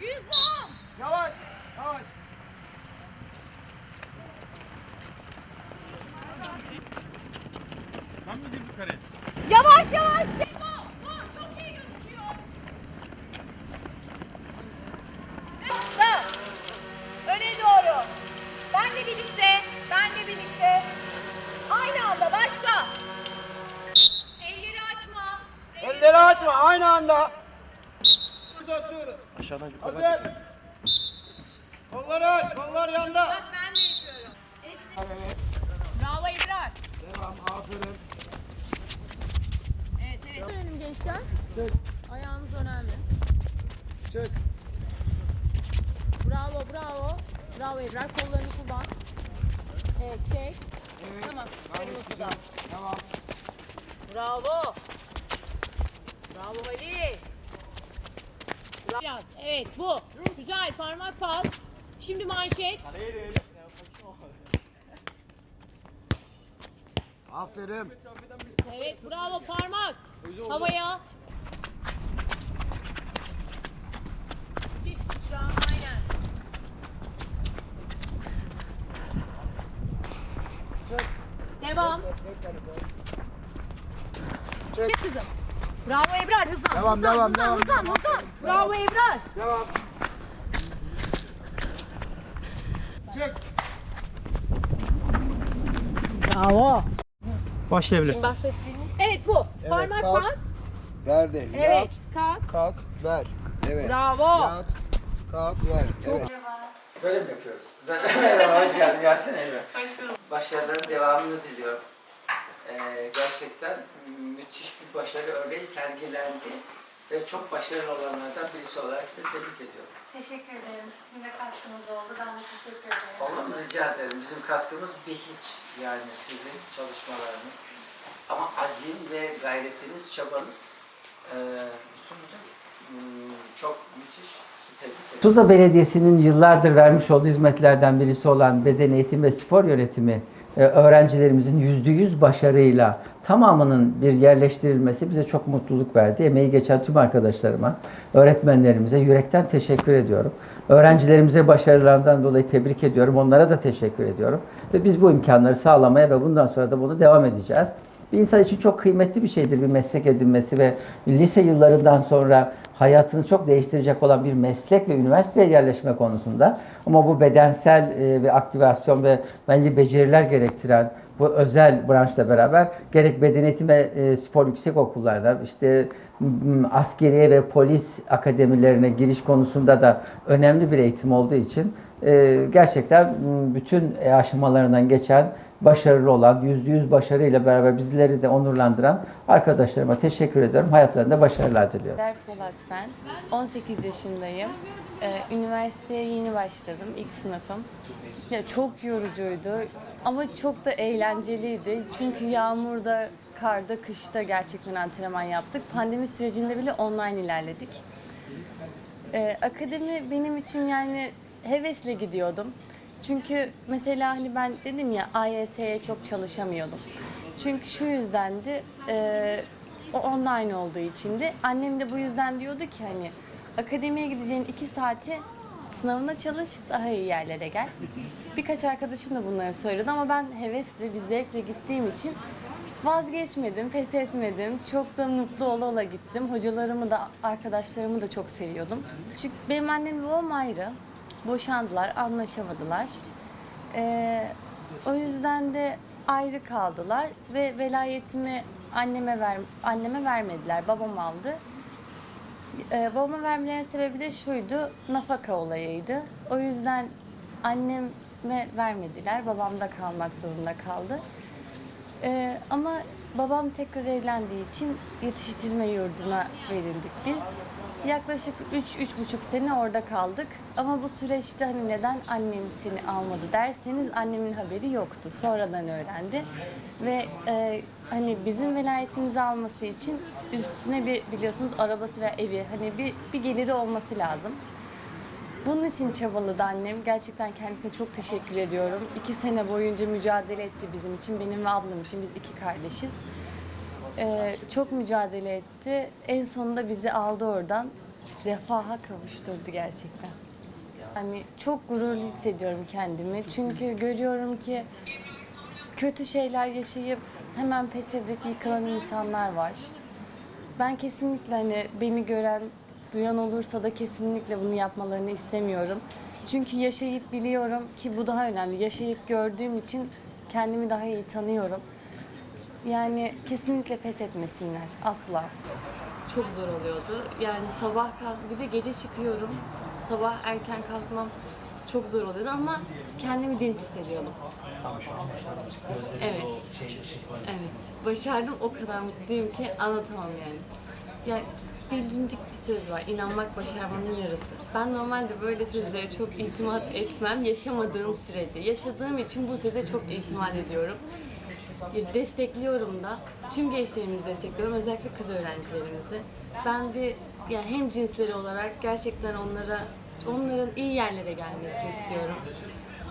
110. Yavaş. Yavaş. Tam mı girdi kare? Yavaş yavaş. Çok iyi gözüküyor. Öne doğru. Ben de birlikte. Ben de birlikte. Aynı anda başla. Elleri açma. Elleri açma aynı anda. Biz açıyoruz. Aşağıdan yukarı Hazır. Kolları aç. Kollar yanda. Bak ben de yapıyorum. Esnek. Bravo İbrar. Devam. Aferin. Evet evet. Dönelim gençler. Çek. Ayağınız önemli. Çek. Bravo bravo. Bravo Ebrar. Kollarını kullan. Evet çek. Evet. Tamam. Kırmızı da. Tamam. Bravo. Bravo Ali. Biraz. Evet bu. Güzel parmak pas. Şimdi manşet. Aferin. Evet bravo parmak. Havaya. Devam. Çık kızım. Bravo Ebrar hızlan. Devam, hızlan, devam, hızlan, devam, hızlan, hızlan. Bravo Ebrar. Devam. Çek. Bravo. Başlayabilirsin. Bahsettiğiniz. Evet bu. Evet, Parmak kalk. pas. Ver de. Evet. Kalk. Kalk. Ver. Evet. Bravo. Yat. Kalk. Ver. Evet. Böyle mi yapıyoruz? Merhaba, hoş geldin. Gelsene Elif. Başarıların devamını diliyorum. Ee, gerçekten müthiş bir başarı örneği sergilendi. Ve çok başarılı olanlardan birisi olarak sizi tebrik ediyorum. Teşekkür ederim. Sizin de katkınız oldu. Ben de teşekkür ederim. Olur mu? Rica ederim. Bizim katkımız bir hiç yani sizin çalışmalarınız. Ama azim ve gayretiniz, çabanız ee, bütün hmm, çok müthiş. Sizi tebrik ederim. Tuzla Belediyesi'nin yıllardır vermiş olduğu hizmetlerden birisi olan beden eğitim ve spor yönetimi e, öğrencilerimizin yüzde yüz başarıyla tamamının bir yerleştirilmesi bize çok mutluluk verdi. Emeği geçen tüm arkadaşlarıma, öğretmenlerimize yürekten teşekkür ediyorum. Öğrencilerimize başarılarından dolayı tebrik ediyorum. Onlara da teşekkür ediyorum. Ve biz bu imkanları sağlamaya ve bundan sonra da bunu devam edeceğiz. Bir insan için çok kıymetli bir şeydir bir meslek edinmesi ve lise yıllarından sonra hayatını çok değiştirecek olan bir meslek ve üniversiteye yerleşme konusunda. Ama bu bedensel e, ve aktivasyon ve bence beceriler gerektiren bu özel branşla beraber gerek beden eğitimi e, spor yüksek okullarda işte askeriye ve polis akademilerine giriş konusunda da önemli bir eğitim olduğu için e, gerçekten bütün aşamalarından geçen başarılı olan, yüzde yüz başarıyla beraber bizleri de onurlandıran arkadaşlarıma teşekkür ediyorum. Hayatlarında başarılar diliyorum. Der Polat ben. 18 yaşındayım. Ee, üniversiteye yeni başladım. ilk sınıfım. Ya çok yorucuydu ama çok da eğlenceliydi. Çünkü yağmurda, karda, kışta gerçekten antrenman yaptık. Pandemi sürecinde bile online ilerledik. Ee, akademi benim için yani hevesle gidiyordum. Çünkü mesela hani ben dedim ya AYT'ye çok çalışamıyordum. Çünkü şu yüzdendi, e, o online olduğu için de annem de bu yüzden diyordu ki hani akademiye gideceğin iki saati sınavına çalış, daha iyi yerlere gel. Birkaç arkadaşım da bunları söyledi ama ben hevesle, bir zevkle gittiğim için vazgeçmedim, pes etmedim. Çok da mutlu ola ola gittim. Hocalarımı da, arkadaşlarımı da çok seviyordum. Çünkü benim annem ve babam ayrı. Boşandılar, anlaşamadılar. Ee, o yüzden de ayrı kaldılar ve velayetimi anneme ver anneme vermediler. Babam aldı. Ee, babama vermelerinin sebebi de şuydu, nafaka olayıydı. O yüzden anneme vermediler, babamda kalmak zorunda kaldı. Ee, ama babam tekrar evlendiği için yetiştirme yurduna verildik biz. Yaklaşık 3-3,5 sene orada kaldık. Ama bu süreçte hani neden annem seni almadı derseniz annemin haberi yoktu. Sonradan öğrendi. Ve e, hani bizim velayetimizi alması için üstüne bir biliyorsunuz arabası ve evi hani bir, bir geliri olması lazım. Bunun için çabaladı annem. Gerçekten kendisine çok teşekkür ediyorum. İki sene boyunca mücadele etti bizim için, benim ve ablam için. Biz iki kardeşiz. Ee, çok mücadele etti. En sonunda bizi aldı oradan. refaha kavuşturdu gerçekten. Hani çok gururlu hissediyorum kendimi. Çünkü görüyorum ki kötü şeyler yaşayıp hemen pes edip yıkılan insanlar var. Ben kesinlikle hani beni gören, duyan olursa da kesinlikle bunu yapmalarını istemiyorum. Çünkü yaşayıp biliyorum ki bu daha önemli. Yaşayıp gördüğüm için kendimi daha iyi tanıyorum. Yani kesinlikle pes etmesinler asla. Çok zor oluyordu. Yani sabah kalk bir de gece çıkıyorum. Sabah erken kalkmam çok zor oluyordu ama kendimi dinç hissediyordum. Evet. Evet. Başardım o kadar mutluyum ki anlatamam yani. Ya bilindik bir söz var. İnanmak başarmanın yarısı. Ben normalde böyle sözlere çok itimat etmem yaşamadığım sürece. Yaşadığım için bu söze çok itimat ediyorum. Destekliyorum da. Tüm gençlerimizi destekliyorum. Özellikle kız öğrencilerimizi. Ben bir ya hem cinsleri olarak gerçekten onlara onların iyi yerlere gelmesini istiyorum.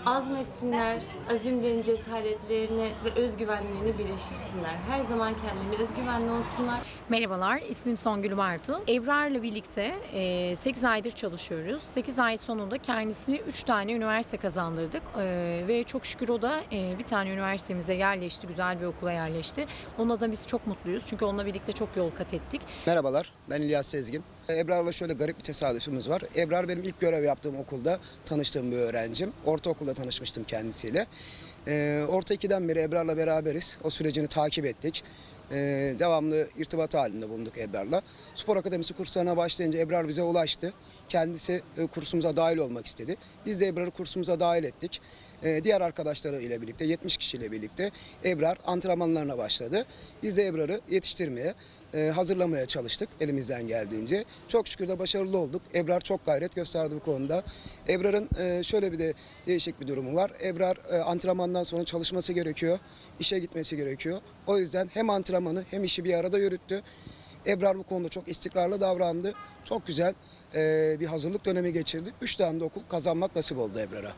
Azmetsinler, azimlerini, cesaretlerini ve özgüvenlerini birleştirsinler. Her zaman kendilerine özgüvenli olsunlar. Merhabalar, ismim Songül Bartu. Ebrar'la birlikte 8 aydır çalışıyoruz. 8 ay sonunda kendisine 3 tane üniversite kazandırdık. E, ve çok şükür o da e, bir tane üniversitemize yerleşti, güzel bir okula yerleşti. Onunla da biz çok mutluyuz çünkü onunla birlikte çok yol kat ettik. Merhabalar, ben İlyas Sezgin. Ebrar'la şöyle garip bir tesadüfümüz var. Ebrar benim ilk görev yaptığım okulda tanıştığım bir öğrencim. Ortaokulda tanışmıştım kendisiyle. Ee, orta 2'den beri Ebrar'la beraberiz. O sürecini takip ettik. Ee, devamlı irtibat halinde bulunduk Ebrar'la. Spor Akademisi kurslarına başlayınca Ebrar bize ulaştı. Kendisi e, kursumuza dahil olmak istedi. Biz de Ebrar'ı kursumuza dahil ettik. Ee, diğer arkadaşları ile birlikte, 70 kişiyle birlikte Ebrar antrenmanlarına başladı. Biz de Ebrar'ı yetiştirmeye, e, hazırlamaya çalıştık elimizden geldiğince. Çok şükür de başarılı olduk. Ebrar çok gayret gösterdi bu konuda. Ebrar'ın e, şöyle bir de değişik bir durumu var. Ebrar e, antrenmandan sonra çalışması gerekiyor. işe gitmesi gerekiyor. O yüzden hem antrenmanı hem işi bir arada yürüttü. Ebrar bu konuda çok istikrarlı davrandı. Çok güzel bir hazırlık dönemi geçirdi. Üç tane de okul kazanmak nasip oldu Ebrar'a.